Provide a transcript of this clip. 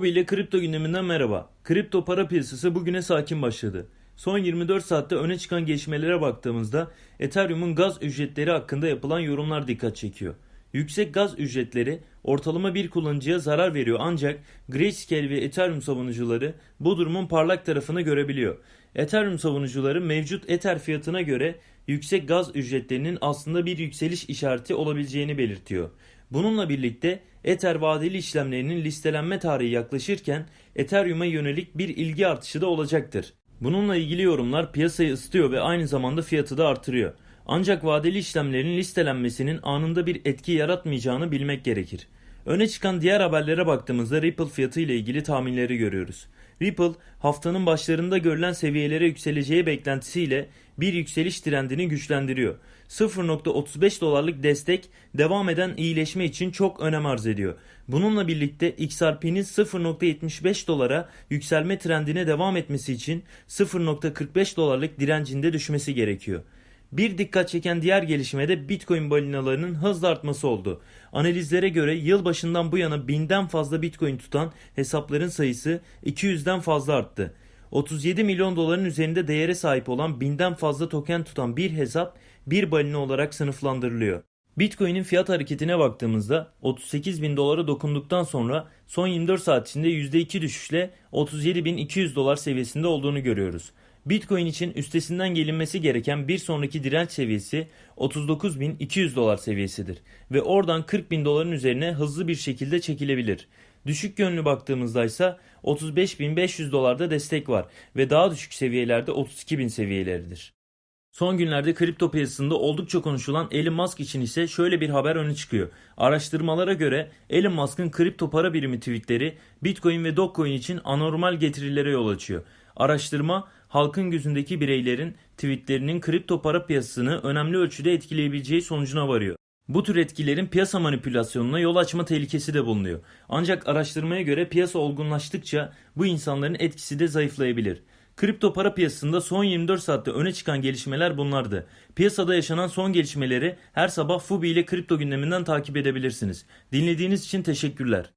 Bu ile kripto gündeminden merhaba. Kripto para piyasası bugüne sakin başladı. Son 24 saatte öne çıkan gelişmelere baktığımızda Ethereum'un gaz ücretleri hakkında yapılan yorumlar dikkat çekiyor. Yüksek gaz ücretleri ortalama bir kullanıcıya zarar veriyor ancak Grayscale ve Ethereum savunucuları bu durumun parlak tarafını görebiliyor. Ethereum savunucuları mevcut Ether fiyatına göre yüksek gaz ücretlerinin aslında bir yükseliş işareti olabileceğini belirtiyor. Bununla birlikte Ether vadeli işlemlerinin listelenme tarihi yaklaşırken Ethereum'a yönelik bir ilgi artışı da olacaktır. Bununla ilgili yorumlar piyasayı ısıtıyor ve aynı zamanda fiyatı da artırıyor. Ancak vadeli işlemlerin listelenmesinin anında bir etki yaratmayacağını bilmek gerekir. Öne çıkan diğer haberlere baktığımızda Ripple fiyatı ile ilgili tahminleri görüyoruz. Ripple haftanın başlarında görülen seviyelere yükseleceği beklentisiyle bir yükseliş trendini güçlendiriyor. 0.35 dolarlık destek devam eden iyileşme için çok önem arz ediyor. Bununla birlikte XRP'nin 0.75 dolara yükselme trendine devam etmesi için 0.45 dolarlık direncinde düşmesi gerekiyor. Bir dikkat çeken diğer gelişme de Bitcoin balinalarının hızla artması oldu. Analizlere göre yıl başından bu yana binden fazla Bitcoin tutan hesapların sayısı 200'den fazla arttı. 37 milyon doların üzerinde değere sahip olan binden fazla token tutan bir hesap bir balina olarak sınıflandırılıyor. Bitcoin'in fiyat hareketine baktığımızda 38 bin dolara dokunduktan sonra son 24 saat içinde %2 düşüşle 37.200 dolar seviyesinde olduğunu görüyoruz. Bitcoin için üstesinden gelinmesi gereken bir sonraki direnç seviyesi 39.200 dolar seviyesidir ve oradan 40.000 doların üzerine hızlı bir şekilde çekilebilir. Düşük yönlü baktığımızda ise 35.500 dolarda destek var ve daha düşük seviyelerde 32.000 seviyeleridir. Son günlerde kripto piyasasında oldukça konuşulan Elon Musk için ise şöyle bir haber öne çıkıyor. Araştırmalara göre Elon Musk'ın kripto para birimi tweetleri Bitcoin ve Dogecoin için anormal getirilere yol açıyor. Araştırma halkın gözündeki bireylerin tweetlerinin kripto para piyasasını önemli ölçüde etkileyebileceği sonucuna varıyor. Bu tür etkilerin piyasa manipülasyonuna yol açma tehlikesi de bulunuyor. Ancak araştırmaya göre piyasa olgunlaştıkça bu insanların etkisi de zayıflayabilir. Kripto para piyasasında son 24 saatte öne çıkan gelişmeler bunlardı. Piyasada yaşanan son gelişmeleri her sabah Fubi ile kripto gündeminden takip edebilirsiniz. Dinlediğiniz için teşekkürler.